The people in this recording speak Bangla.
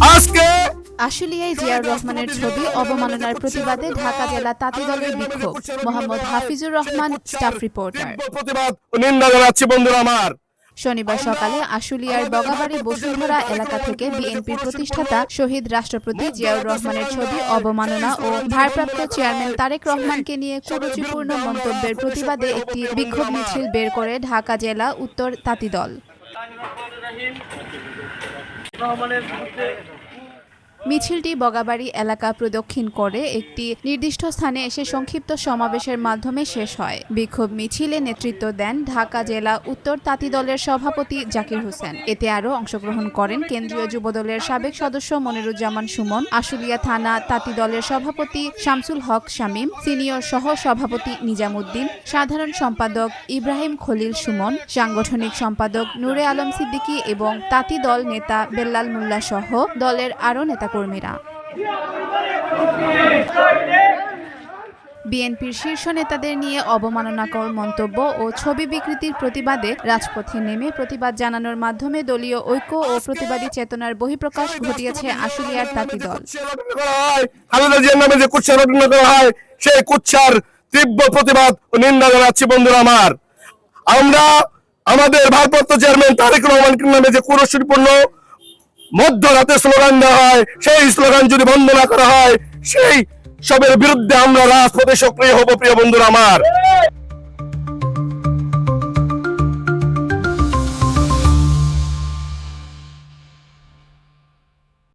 আজকে আশুলিয়ায় জিয়াউর রহমানের ছবি অবমাননার প্রতিবাদে ঢাকা জেলা তাঁতি দলের বিক্ষোভ। Mohammad Hafizur Rahman staff reporter. প্রতিবাদ নিন্দা জানাচ্ছি বন্ধুরা আমার। শনিবার সকালে আশুলিয়ার বগাবাড়ি বসুন্ধরা এলাকা থেকে বিএনপির প্রতিষ্ঠাতা শহীদ রাষ্ট্রপতি জিয়াউর রহমানের ছবি অবমাননা ও ভারপ্রাপ্ত চেয়ারম্যান তারেক রহমানকে নিয়ে কুরুচিপূর্ণ মন্তব্যের প্রতিবাদে একটি বিক্ষোভ মিছিল বের করে ঢাকা জেলা উত্তর তাঁতি দল রহমানের বিরুদ্ধে মিছিলটি বগাবাড়ি এলাকা প্রদক্ষিণ করে একটি নির্দিষ্ট স্থানে এসে সংক্ষিপ্ত সমাবেশের মাধ্যমে শেষ হয়। বিক্ষোভ মিছিলে নেতৃত্ব দেন ঢাকা জেলা উত্তর তাঁতি দলের সভাপতি জাকির হোসেন। এতে আরও অংশগ্রহণ করেন কেন্দ্রীয় যুবদলের সাবেক সদস্য মনিরুজ্জামান সুমন, আশুলিয়া থানা তাঁতি দলের সভাপতি শামসুল হক শামীম, সিনিয়র সহ সভাপতি নিজামুদ্দিন, সাধারণ সম্পাদক ইব্রাহিম খলিল সুমন, সাংগঠনিক সম্পাদক নূরে আলম সিদ্দিকী এবং তাঁতি দল নেতা বেল্লাল মোল্লা সহ দলের আরও নেতাকর্মীরা বিএনপির শীর্ষ নেতাদের নিয়ে অবমাননাকর মন্তব্য ও ছবি বিকৃতির প্রতিবাদে রাজপথে নেমে প্রতিবাদ জানানোর মাধ্যমে দলীয় ঐক্য ও প্রতিবাদী চেতনার বহিঃপ্রকাশ ঘটিয়েছে আশুলিয়ার তাঁতি দল। সেই কুচ্ছার তীব্র প্রতিবাদ ও নিন্দা জানাচ্ছি বন্ধুরা আমার। আমরা আমাদের ভারপ্রাপ্ত চেয়ারম্যান তারেক রহমানের নামে যে কুরস্বরূপূর্ণ মধ্যরাতে স্লোগান দেওয়া হয়, সেই স্লোগান যদি বন্ধ না করা হয়, সেই সবের বিরুদ্ধে আমরা রাজপথে সক্রিয় হব, প্রিয় বন্ধুরা আমার।